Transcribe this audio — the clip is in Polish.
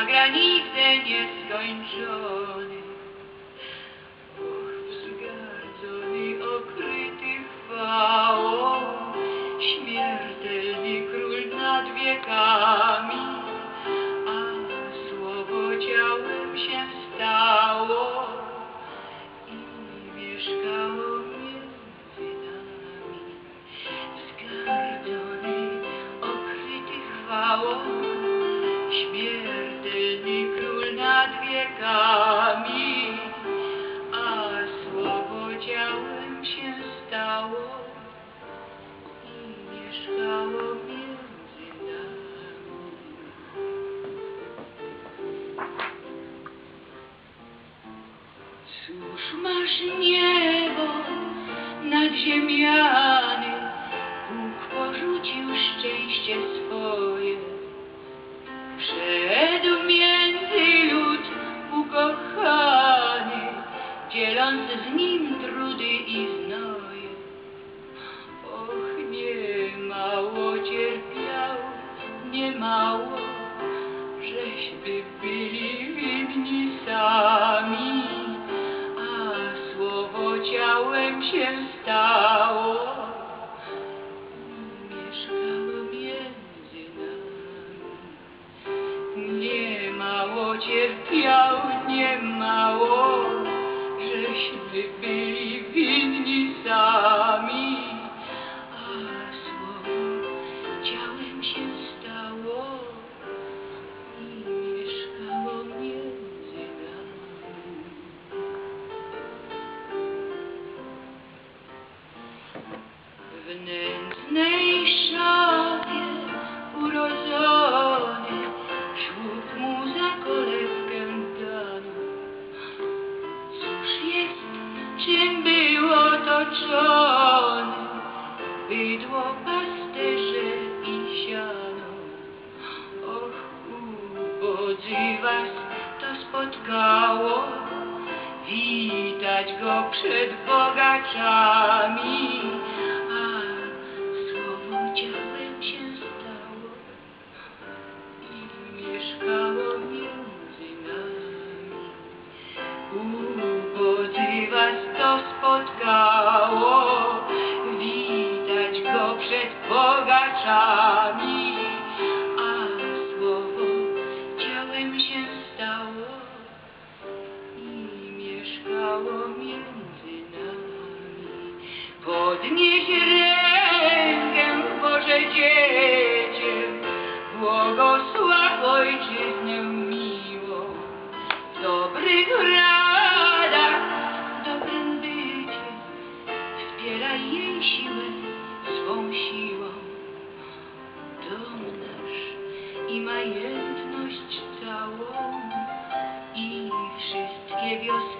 na granice nieskończony. Och, wzgardzony, okryty chwałą, śmiertelny król nad wiekami, a słowo ciałem się stało stało i mieszkało między nami. Cóż masz niebo nad ziemiany, Bóg porzucił szczęście swoje. Byli winni sami, a słowo ciałem się stało mieszkało między nami. Nie mało cierpiał, nie mało, żeśmy nędznej szafie urodzony Żłób mu za kolebkę dano. Cóż jest, czym był otoczony? Bydło, pasterze i siano. Och, ubodzy was to spotkało, Witać go przed bogaczami, Was to spotkało, witać go przed bogaczami, a słowo ciałem się stało i mieszkało między nami. Podnieś rękę, Boże Dziecię, błogosław Ojczyznę miłą. W dobrych radach, siłę swą siłą. Dom nasz i majętność całą i wszystkie wioski